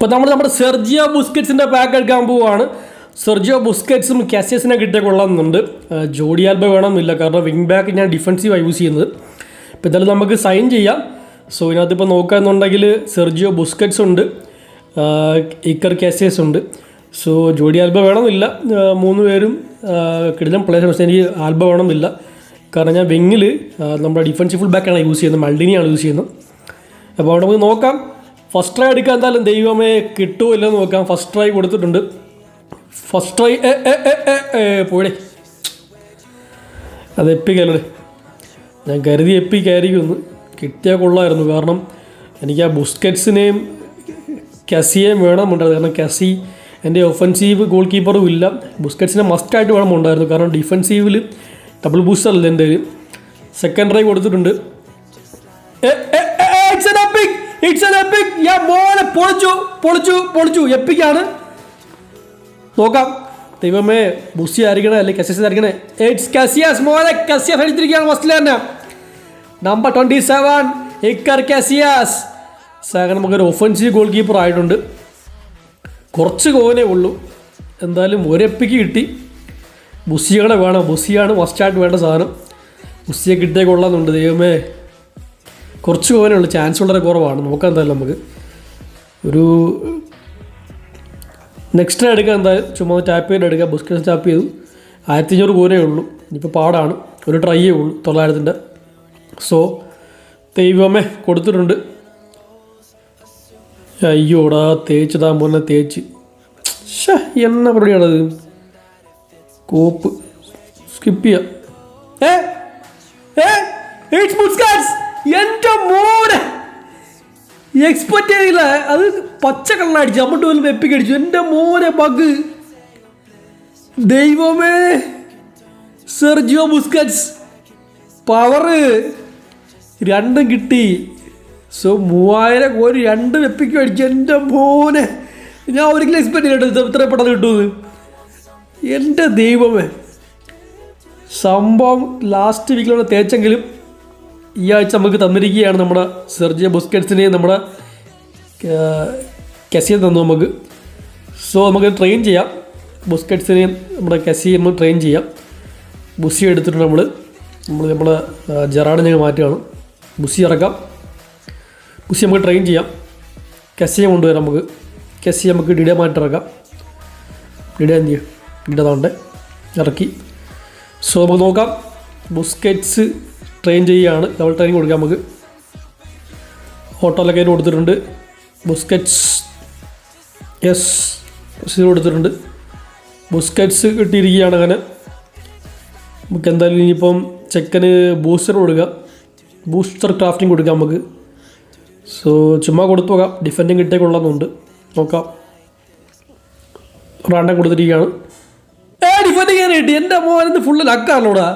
ഇപ്പോൾ നമ്മൾ നമ്മുടെ സെർജിയോ ബുസ്കറ്റ്സിന്റെ പാക്ക് എടുക്കാൻ പോവുകയാണ് സെർജിയോ ബുസ്കറ്റ്സും കാസിയസിനെ കിട്ടിയ കൊള്ളാമെന്നുണ്ട്. ജോഡി ആൽബ വേണമെന്നില്ല കാരണം വിങ് ബാക്ക് ഞാൻ ഡിഫൻസീവാണ് യൂസ് ചെയ്യുന്നത്. ഇപ്പോൾ എന്തായാലും നമുക്ക് സൈൻ ചെയ്യാം. സോ ഇതിനകത്ത് ഇപ്പോൾ നോക്കുകയെന്നുണ്ടെങ്കിൽ സെർജിയോ ബുസ്കറ്റ്സ് ഉണ്ട്. ഇക്കർ കാസിയസ് ഉണ്ട്. സോ ജോഡി ആൽബ വേണമെന്നില്ല. മൂന്ന് പേരും കിടിലം പ്ലേയേഴ്സ് പക്ഷേ എനിക്ക് ആൽബ വേണമെന്നില്ല. കാരണം ഞാൻ വിങ്ങിൽ നമ്മുടെ ഡിഫൻസീവ് ഫുൾ ബാക്കാണ് യൂസ് ചെയ്യുന്നത്. മൾഡിനിയാണ് യൂസ് ചെയ്യുന്നത്. അപ്പോൾ അവിടെ നമുക്ക് നോക്കാം. ഫസ്റ്റ് ട്രൈ എടുക്കാൻ എന്തായാലും ദൈവമേ കിട്ടുമോ ഇല്ലെന്ന് നോക്കാം. ഫസ്റ്റ് ട്രൈ കൊടുത്തിട്ടുണ്ട്. ഫസ്റ്റ് ട്രൈ ഏ അത് എപ്പിക്കല്ലേ ഞാൻ കരുതി എപ്പിക്കായിരിക്കും ഒന്ന് കിട്ടിയാൽ കൊള്ളായിരുന്നു. കാരണം എനിക്ക് ആ ബുസ്കറ്റ്സിനെയും കസിയെയും വേണമെന്നുണ്ടായിരുന്നു. കാരണം കസി എന്റെ ഒഫൻസീവ് ഗോൾ കീപ്പറും ഇല്ല. ബുസ്കറ്റ്സിനെ മസ്റ്റായിട്ട് വേണമെന്നുണ്ടായിരുന്നു കാരണം ഡിഫൻസീവിൽ ഡബിൾ ബൂസ്റ്റർ അല്ല എന്റെ സെക്കൻഡ് ട്രൈ കൊടുത്തിട്ടുണ്ട്. ഇറ്റ്സ് ഞാൻ മോനെ പൊളിച്ചു പൊളിച്ചു പൊളിച്ചു. എപ്പിക്കാണ് നോക്കാം. ദൈവമേ ബുസി ആയിരിക്കണേ അല്ലെങ്കിൽ കസിയസ് ആയിരിക്കണേ? ഇറ്റ്സ് കസിയാസ് മോനെ കസിയാസ് അടിച്ചിരിക്കുകയാണ് ഫസ്റ്റിൽ തന്നെ. Number twenty seven Iker Casillas Sagan നമുക്കൊരു ഒഫൻസീവ് ഗോൾ കീപ്പർ ആയിട്ടുണ്ട്. കുറച്ച് കോവനേ ഉള്ളൂ. എന്തായാലും ഒരു എപ്പിക്ക് കിട്ടി. ബുസ്സികളെ വേണം. ബുസ്സിയാണ് മസ്റ്റായിട്ട് വേണ്ട സാധനം. ബുസ്സിയെ കിട്ടിയേ കൊള്ളാമെന്നുണ്ട് ദൈവമേ. കുറച്ച് പോകാനുള്ള ചാൻസ് വളരെ കുറവാണ്. നോക്കാം എന്തായാലും നമുക്ക്. ഒരു നെക്സ്റ്റ് എടുക്കാൻ എന്തായാലും ചുമ്മാ ടാപ്പ് ചെയ്ത് എടുക്കുക ബുസ്കറ്റ് ടാപ്പ് ചെയ്തു. ആയിരത്തി അഞ്ഞൂറ് പോരേ ഉള്ളൂ. ഇനിയിപ്പോൾ പാടാണ്. ഒരു ട്രൈയേ ഉള്ളൂ തൊള്ളായിരത്തിന്റെ. സോ ദൈവമേ കൊടുത്തിട്ടുണ്ട്. അയ്യോടാ തേച്ചതാ മുന്നേ തേച്ച്. ഷേ എന്ന പരിപാടിയാണത്? കോപ്പ്. സ്കിപ്പ് ചെയ്യാം. ഏ? ഏ? ഇറ്റ്സ് എന്റെ മോനെ. എക്സ്പെക്ട് ചെയ്തില്ല. അത് പച്ച കള്ളടിച്ചു അമ്മട്ട് പോലും വെപ്പിക്ക് അടിച്ചു എന്റെ മോനെ ബഗ്. ദൈവമേ. Sergio Busquets. പവറ് രണ്ടും കിട്ടി. സോ മൂവായിരം കോരി രണ്ട് വെപ്പിക്കും അടിച്ചു എന്റെ മോനെ. ഞാൻ ഒരിക്കലും എക്സ്പെക്ട് ചെയ്തിട്ട് ഇത്ര പെട്ടെന്ന് കിട്ടുമെന്ന്. എന്റെ ദൈവമേ. സംഭവം ലാസ്റ്റ് വീക്കിലുള്ള തേച്ചെങ്കിലും ഈ ആഴ്ച നമുക്ക് തന്നിരിക്കുകയാണ് നമ്മുടെ സെർജിയ ബുസ്കറ്റ്സിനെ നമ്മുടെ കെസിയെ തന്നു നമുക്ക്. സോ നമുക്ക് ട്രെയിൻ ചെയ്യാം. ബുസ്കറ്റ്സിനെയും നമ്മുടെ കെസിയെ നമ്മൾ ട്രെയിൻ ചെയ്യാം. ബുസ്സി എടുത്തിട്ട് നമ്മൾ നമ്മൾ നമ്മുടെ ജെറാഡിനെ മാറ്റുകയാണ്. ബുസ്സി ഇറക്കാം. ബുസ്സി നമുക്ക് ട്രെയിൻ ചെയ്യാം. കെസിയെ കൊണ്ടുവരാം നമുക്ക്. കെസി നമുക്ക് ഡിഡേ മാറ്റി ഇറക്കാം. ഡിഡേ എന്ത് ചെയ്യും? ഡിഡേ ഇറക്കി. സോ നമുക്ക് നോക്കാം. ബുസ്കറ്റ്സ് ട്രെയിൻ ചെയ്യുകയാണ്. ഡബിൾ ട്രെയിനിങ് കൊടുക്കാം നമുക്ക്. ഓട്ടോയിലൊക്കെ അതിന് കൊടുത്തിട്ടുണ്ട്. ബുസ്കറ്റ്സ് യെസ് സീറോ കൊടുത്തിട്ടുണ്ട്. ബുസ്കറ്റ്സ് കിട്ടിയിരിക്കുകയാണ് അങ്ങനെ. നമുക്ക് എന്തായാലും ഇനിയിപ്പം ചെക്കന് ബൂസ്റ്റർ കൊടുക്കുക ബൂസ്റ്റർ ക്രാഫ്റ്റിംഗ് കൊടുക്കാം നമുക്ക്. സോ ചുമ്മാ കൊടുത്തു നോക്കാം ഡിഫൻഡിങ് കിട്ടിയ നോക്കാം. റാണ്ടം കൊടുത്തിരിക്കുകയാണ്. ഏ ഡിഫൻഡിങ് കിട്ടി എന്റെ അമ്മ ഫുള്ള് ലക്കാണല്ലോടാ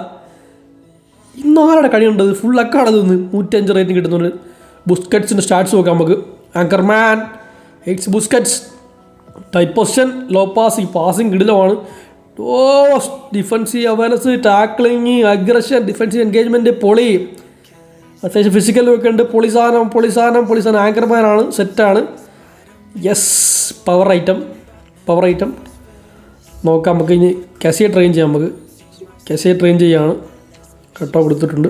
ഇന്ന് ആരുടെ കളിയുണ്ടത് ഫുൾ അക്കാണത് ഇന്ന്. നൂറ്റഞ്ച് റേറ്റിംഗ് കിട്ടുന്നുണ്ട്. ബുസ്കറ്റ്സിന്റെ സ്റ്റാർട്സ് നോക്കാം നമുക്ക്. Anchorman eights Busquets type position low pass ഈ പാസിങ് കിടിലമാണ്. ഓ defensive awareness tackling aggression defensive engagement പൊളി. അത്യാവശ്യം ഫിസിക്കൽ ഒക്കെ ഉണ്ട്. പൊളിസാനം പൊളിസാനം പൊളിസാനം ആങ്കർമാനാണ് സെറ്റാണ് yes power item power item നോക്കാം നമുക്ക് ഇനി കസിയെ ട്രെയിൻ ചെയ്യാം നമുക്ക്. കസിയെ ട്രെയിൻ ചെയ്യാണ്. കട്ടോ കൊടുത്തിട്ടുണ്ട്.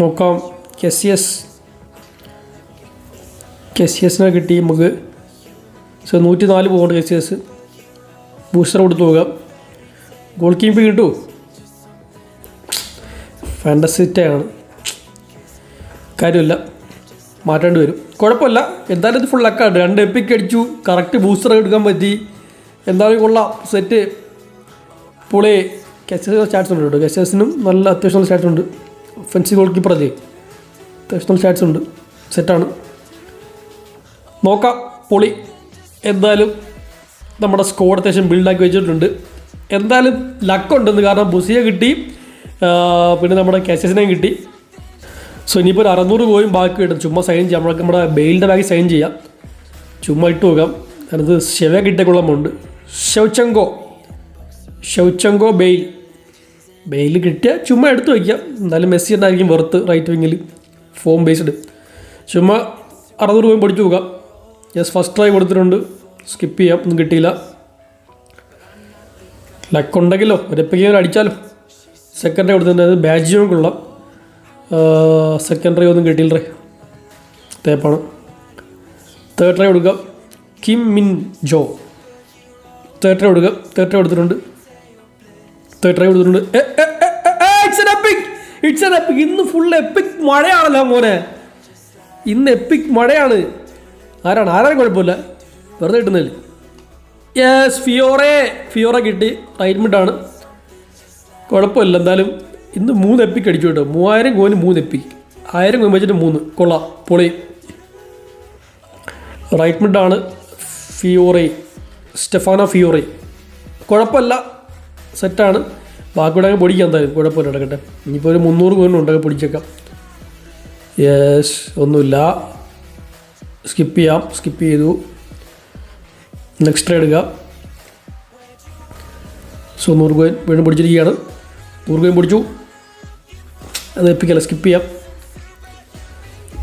നോക്കാം. കെസിയസ് കെസിയസിനെ കിട്ടി നമുക്ക്. സോ നൂറ്റി നാല് പോകുന്നുണ്ട് കെസിയസ് ബൂസ്റ്റർ കൊടുത്തു പോകാം ഗോൾ കീപ്പ് കിട്ടൂ. ഫാൻഡസിറ്റയാണ് കാര്യമില്ല. മാറ്റേണ്ടി വരും. കുഴപ്പമില്ല. എന്തായാലും ഇത് ഫുൾ ലക്കാണ് രണ്ട് എപ്പിക്ക് അടിച്ചു. കറക്റ്റ് ബൂസ്റ്റർ എടുക്കാൻ പറ്റി. എന്തായാലും കൊള്ളാം. സെറ്റ് പുളി കെച്ചസ് സ്റ്റാറ്റ്സ് ഉണ്ട് കേട്ടോ. കെച്ചസിനും നല്ല അത്യാവശ്യം നല്ല സ്റ്റാറ്റ്സ് ഉണ്ട്. ഒഫൻസീവ് ഗോൾ കീപ്പർ അല്ലേ? അത്യാവശ്യം നല്ല സ്റ്റാറ്റ്സ് ഉണ്ട്. സെറ്റാണ് നോക്കാം. പൊളി. എന്തായാലും നമ്മുടെ സ്കോഡ് അത്യാവശ്യം ബിൽഡാക്കി വെച്ചിട്ടുണ്ട്. എന്തായാലും ലക്കുണ്ടെന്ന് കാരണം ബുസിയെ കിട്ടി. പിന്നെ നമ്മുടെ കെച്ചസിനെയും കിട്ടി. സോ ഇനിയിപ്പോൾ ഒരു അറുന്നൂറ് പോയും ബാക്കി കിട്ടും. ചുമ്മാ സൈൻ ചെയ്യാം. നമ്മൾക്ക് നമ്മുടെ ബെയിലിന്റെ ബാഗ് സൈൻ ചെയ്യാം. ചുമ്മാ ഇട്ട് നോക്കാം. അതിനകത്ത് ശിവ കിട്ടിയ കുളമുണ്ട് ഷൗച്ചങ്കോ ഷൗച്ചങ്കോ ബെയിൽ. ബെയിൽ കിട്ടിയാൽ ചുമ്മാ എടുത്ത് വയ്ക്കാം. എന്നാലും മെസ്സി എന്നായിരിക്കും വെറുത്ത് റൈറ്റ് വിങ്ങിൽ ഫോം ബേസ്ഡ് ചുമ്മാ അറുന്നൂറ് രൂപയും പഠിച്ചു നോക്കാം യെസ് ഫസ്റ്റ് ട്രൈ കൊടുത്തിട്ടുണ്ട്. സ്കിപ്പ് ചെയ്യാം. ഒന്നും കിട്ടിയില്ല. ലക്ക് ഉണ്ടെങ്കിലോ? ഒരു എപ്പിക്ക് അടിച്ചാലോ? സെക്കൻഡ് ട്രൈ കൊടുത്തിട്ടുണ്ട്. ബാജിയും കൊള്ളാം. സെക്കൻഡ് ട്രൈ ഒന്നും കിട്ടിയില്ല തേപ്പാണ്. തേർഡ് ട്രൈ കൊടുക്കാം. Kim Min Jae third try കൊടുക്കാം. തേർഡ് ട്രൈ കൊടുത്തിട്ടുണ്ട്. ട്രൈ കൊടുത്തിട്ടുണ്ട് ഇന്ന് ഫുൾ എപ്പിക് മഴയാണല്ലോ മോനെ. ഇന്ന് എപ്പിക് മഴയാണ്. ആരാണ്? ആരാണ് കുഴപ്പമില്ല. വെറുതെ കിട്ടുന്നില്ല യെസ് ഫിയോറെ ഫിയോറ കിട്ടി. ആണ്. കുഴപ്പമില്ല എന്തായാലും. ഇന്ന് മൂന്ന് എപ്പിക്ക് അടിച്ചു കേട്ടോ. മൂവായിരം കോയിന് മൂന്ന് എപ്പിക്ക് ആയിരം കോയിൻ വെച്ചിട്ട് മൂന്ന്. കൊള്ളാം. പൊളി. റൈറ്റ് മിഡാണ് ഫിയോറെ സ്റ്റെഫാനോ ഫിയോറെ കുഴപ്പമില്ല. സെറ്റാണ്. ബാക്കിയുടെ അങ്ങ് പൊടിക്കാം എന്തായാലും. കുഴപ്പമില്ല കിടക്കട്ടെ ഇനിയിപ്പോൾ ഒരു മുന്നൂറ് ഉണ്ടെങ്കിൽ പൊടിച്ചേക്കാം. യെസ് ഒന്നുമില്ല. സ്കിപ്പ് ചെയ്യാം. സ്കിപ്പ് ചെയ്തു. നെക്സ്റ്റ് എടുക്കുക സോ നൂറ് കോയിൻ വീണ്ടും പിടിച്ചിരിക്കുകയാണ്. നൂറ് കോയിൻ പിടിച്ചു. അത് എപ്പിക്കല്ല സ്കിപ്പ് ചെയ്യാം.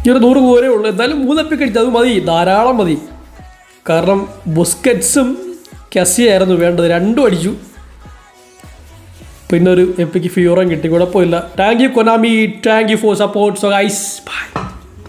ഈ ഒരു നൂറ് കോരേ ഉള്ളൂ. എന്തായാലും മൂന്ന് എപ്പിക്ക് അടിച്ചു അത് മതി. ധാരാളം മതി. കാരണം ബുസ്കറ്റ്സും കസിയായിരുന്നു വേണ്ടത്. രണ്ടും അടിച്ചു. പിന്നെ ഒരു എപ്പിക്ക് ഫിയോറും കിട്ടി. കുഴപ്പമില്ല. Thank you Konami thank you for support so guys bye